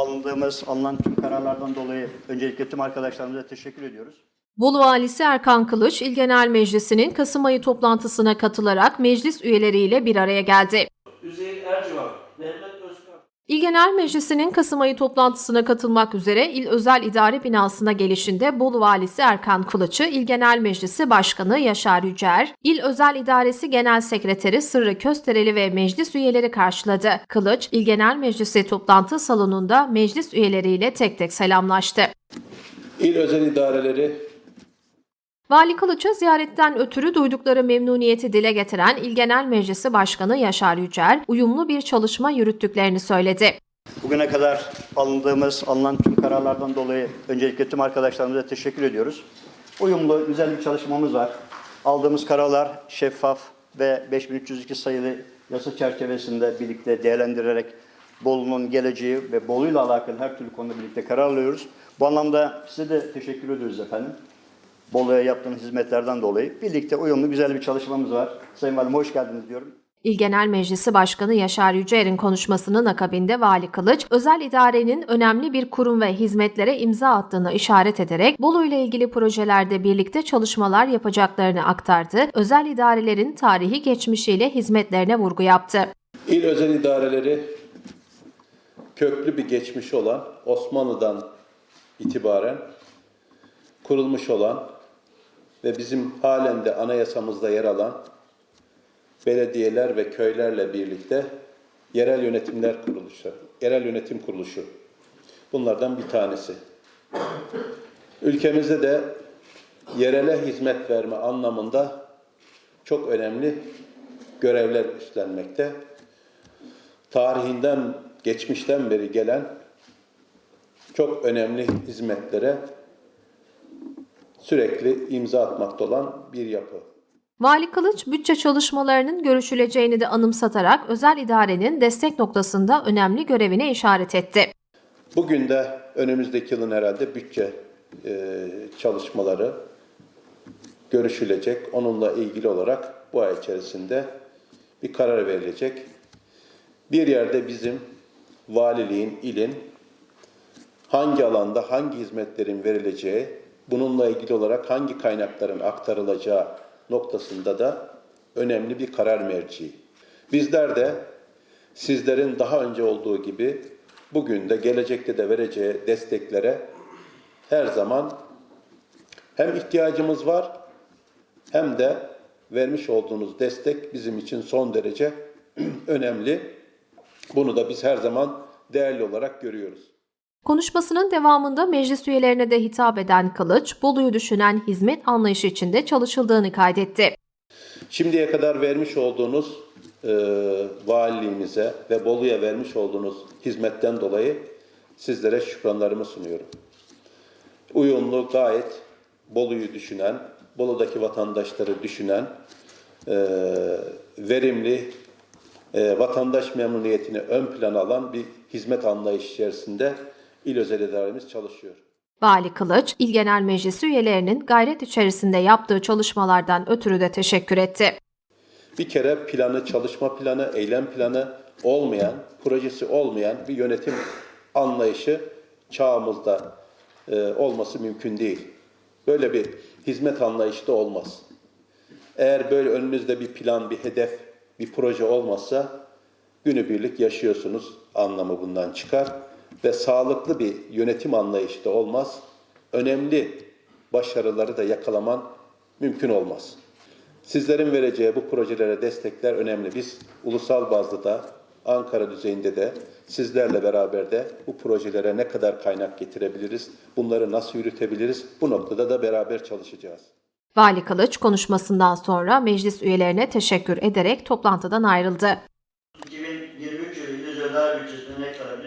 alındığımız, alınan tüm kararlardan dolayı öncelikle tüm arkadaşlarımıza teşekkür ediyoruz. Bolu Valisi Erkan Kılıç, İl Genel Meclisi'nin Kasım ayı toplantısına katılarak meclis üyeleriyle bir araya geldi. Üzeyir Ercivan, Mehmet. İl Genel Meclisi'nin Kasım ayı toplantısına katılmak üzere İl Özel İdare Binası'na gelişinde Bolu Valisi Erkan Kılıç'ı İl Genel Meclisi Başkanı Yaşar Yücer, İl Özel İdaresi Genel Sekreteri Sırrı Köstereli ve meclis üyeleri karşıladı. Kılıç, İl Genel Meclisi toplantı salonunda meclis üyeleriyle tek tek selamlaştı. İl özel idareleri Vali Kılıç'a ziyaretten ötürü duydukları memnuniyeti dile getiren İl Genel Meclisi Başkanı Yaşar Yücer, uyumlu bir çalışma yürüttüklerini söyledi. Bugüne kadar alındığımız, alınan tüm kararlardan dolayı öncelikle tüm arkadaşlarımıza teşekkür ediyoruz. Uyumlu, güzel bir çalışmamız var. Aldığımız kararlar şeffaf ve 5302 sayılı yasa çerçevesinde birlikte değerlendirerek Bolu'nun geleceği ve Bolu'yla alakalı her türlü konuda birlikte karar alıyoruz. Bu anlamda size de teşekkür ediyoruz efendim. Bolu'ya yaptığınız hizmetlerden dolayı. Birlikte uyumlu güzel bir çalışmamız var. Sayın Valim hoş geldiniz diyorum. İl Genel Meclisi Başkanı Yaşar Yücer'in konuşmasının akabinde Vali Kılıç, özel idarenin önemli bir kurum ve hizmetlere imza attığını işaret ederek Bolu ile ilgili projelerde birlikte çalışmalar yapacaklarını aktardı. Özel idarelerin tarihi geçmişiyle hizmetlerine vurgu yaptı. İl özel idareleri köklü bir geçmişi olan Osmanlı'dan itibaren kurulmuş olan ve bizim halen de anayasamızda yer alan belediyeler ve köylerle birlikte yerel yönetimler kuruluşu, yerel yönetim kuruluşu. Bunlardan bir tanesi. Ülkemizde de yerele hizmet verme anlamında çok önemli görevler üstlenmekte. Tarihinden, geçmişten beri gelen çok önemli hizmetlere sürekli imza atmakta olan bir yapı. Vali Kılıç, bütçe çalışmalarının görüşüleceğini de anımsatarak özel idarenin destek noktasında önemli görevine işaret etti. Bugün de önümüzdeki yılın herhalde bütçe e, çalışmaları görüşülecek. Onunla ilgili olarak bu ay içerisinde bir karar verilecek. Bir yerde bizim valiliğin, ilin hangi alanda hangi hizmetlerin verileceği, bununla ilgili olarak hangi kaynakların aktarılacağı noktasında da önemli bir karar merci. Bizler de sizlerin daha önce olduğu gibi bugün de gelecekte de vereceği desteklere her zaman hem ihtiyacımız var hem de vermiş olduğunuz destek bizim için son derece önemli. Bunu da biz her zaman değerli olarak görüyoruz. Konuşmasının devamında meclis üyelerine de hitap eden Kılıç, Bolu'yu düşünen hizmet anlayışı içinde çalışıldığını kaydetti. Şimdiye kadar vermiş olduğunuz e, valiliğimize ve Bolu'ya vermiş olduğunuz hizmetten dolayı sizlere şükranlarımı sunuyorum. Uyumlu, gayet Bolu'yu düşünen, Bolu'daki vatandaşları düşünen, e, verimli, e, vatandaş memnuniyetini ön plana alan bir hizmet anlayışı içerisinde İl Özel İdaremiz çalışıyor. Vali Kılıç, İl Genel Meclisi üyelerinin gayret içerisinde yaptığı çalışmalardan ötürü de teşekkür etti. Bir kere planı, çalışma planı, eylem planı olmayan, projesi olmayan bir yönetim anlayışı çağımızda e, olması mümkün değil. Böyle bir hizmet anlayışı da olmaz. Eğer böyle önünüzde bir plan, bir hedef, bir proje olmazsa günübirlik yaşıyorsunuz anlamı bundan çıkar ve sağlıklı bir yönetim anlayışı da olmaz. Önemli başarıları da yakalaman mümkün olmaz. Sizlerin vereceği bu projelere destekler önemli. Biz ulusal bazda da Ankara düzeyinde de sizlerle beraber de bu projelere ne kadar kaynak getirebiliriz, bunları nasıl yürütebiliriz bu noktada da beraber çalışacağız. Vali Kılıç konuşmasından sonra meclis üyelerine teşekkür ederek toplantıdan ayrıldı. 2023 yılı İl Özel bütçesinde ne kadar